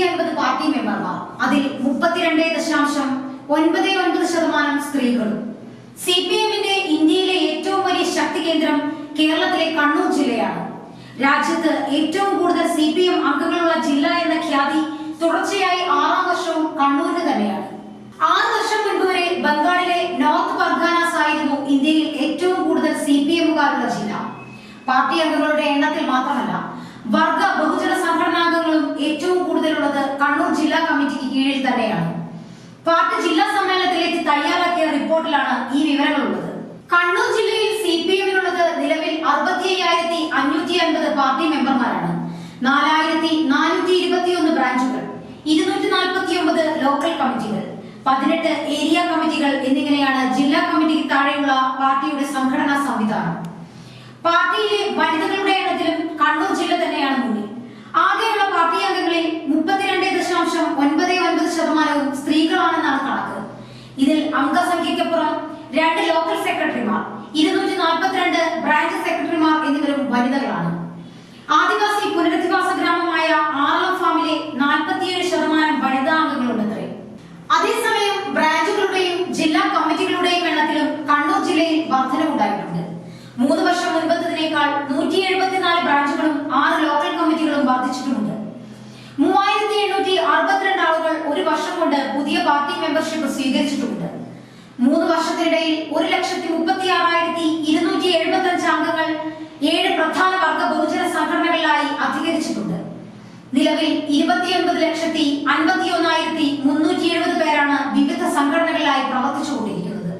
അഞ്ഞൂറ്റി അൻപത് പാർട്ടി മെമ്പർമാർ. അതിൽ മുപ്പത്തിരണ്ട് ദശാംശം ഒൻപത് ഒൻപത് ശതമാനം സ്ത്രീകളും. സി പി എമ്മിന്റെ ഇന്ത്യയിലെ ഏറ്റവും വലിയ ശക്തി കേന്ദ്രം കേരളത്തിലെ കണ്ണൂർ ജില്ലയാണ്. രാജ്യത്ത് ഏറ്റവും കൂടുതൽ സി പി എം അംഗങ്ങളുള്ള ജില്ല എന്ന ഖ്യാതി തുടർച്ചയായി ആറാം വർഷവും കണ്ണൂരിന് തന്നെയാണ്. ആറ് വർഷം മുൻപ് വരെ ബംഗാളിലെ നോർത്ത് പർഗാനാസ് ആയിരുന്നു ഇന്ത്യയിൽ ഏറ്റവും കൂടുതൽ സി പി എമ്മുകാരുള്ള ജില്ല. പാർട്ടി അംഗങ്ങളുടെ എണ്ണത്തിൽ മാത്രമല്ല വർഗ സംഘടനാംഗങ്ങളും കൂടുതലുള്ളത് കണ്ണൂർ ജില്ലാ കമ്മിറ്റിക്ക് കീഴിൽ തന്നെയാണ്. പാർട്ടി ജില്ലാ സമ്മേളനത്തിലേക്ക് തയ്യാറാക്കിയ റിപ്പോർട്ടിലാണ് ഈ വിവരങ്ങളുള്ളത്. കണ്ണൂർ ജില്ലയിൽ സി പി എമ്മിനുള്ളത് നിലവിൽ അറുപത്തി അയ്യായിരത്തി അഞ്ഞൂറ്റി അൻപത് പാർട്ടി മെമ്പർമാരാണ്. നാലായിരത്തി നാനൂറ്റി ഇരുപത്തിയൊന്ന് ബ്രാഞ്ചുകൾ ഇരുന്നൂറ്റി നാൽപ്പത്തി ഒമ്പത് ലോക്കൽ കമ്മിറ്റികൾ പതിനെട്ട് ഏരിയ കമ്മിറ്റികൾ എന്നിങ്ങനെയാണ് ജില്ലാ കമ്മിറ്റിക്ക് താഴെയുള്ള പാർട്ടിയുടെ സംഘടനാ സംവിധാനം. പാർട്ടിയിലെ വനിതകളുടെ എണ്ണത്തിലും കണ്ണൂർ ജില്ല തന്നെയാണ് മുന്നിൽ ആകെയുള്ള പാർട്ടി അംഗങ്ങളിൽ മുപ്പത്തിരണ്ട് ദശാംശം ഒൻപത് ഒൻപത് ശതമാനവും സ്ത്രീകളാണെന്നാണ് കണക്ക്. ഇതിൽ അംഗസംഖ്യക്കപ്പുറം രണ്ട് ലോക്കൽ സെക്രട്ടറിമാർ ഇരുന്നൂറ്റി നാൽപ്പത്തിരണ്ട് ബ്രാഞ്ച് സെക്രട്ടറിമാർ എന്നിവരും വനിതകളാണ്. ആദിവാസി പുനരധിവാസ ഗ്രാമമായ ആറളം ഫാമിലെ നാൽപ്പത്തിയേഴ് ശതമാനം വനിതാ അംഗങ്ങളുണ്ടത്രേ അതേസമയം ബ്രാഞ്ചുകളുടെയും ജില്ലാ കമ്മിറ്റികളുടെയും എണ്ണത്തിലും കണ്ണൂർ ജില്ലയിൽ വർധനവുണ്ടായിട്ടുണ്ട്. മൂന്ന് വർഷം മുൻപത്തതിനേക്കാൾ നൂറ്റി എഴുപത്തിനാല് ബ്രാഞ്ചുകളും ആറ് ലോക്കൽ മെമ്പർഷിപ്പ് സ്വീകരിച്ചിട്ടുണ്ട് മൂന്ന് വർഷത്തിനിടയിൽ ഒരു ലക്ഷത്തി മുപ്പത്തി ആറായിരത്തി ഇരുന്നൂറ്റി എഴുപത്തി അഞ്ച് അംഗങ്ങൾ ഏഴ് പ്രധാന വർഗ ബഹുജന സംഘടനകളിലായി അധികരിച്ചിട്ടുണ്ട്. നിലവിൽ ഇരുപത്തിയൊൻപത് ലക്ഷത്തി അൻപത്തി ഒന്നായിരത്തി മുന്നൂറ്റി എഴുപത് പേരാണ് വിവിധ സംഘടനകളിലായി പ്രവർത്തിച്ചുകൊണ്ടിരിക്കുന്നത്.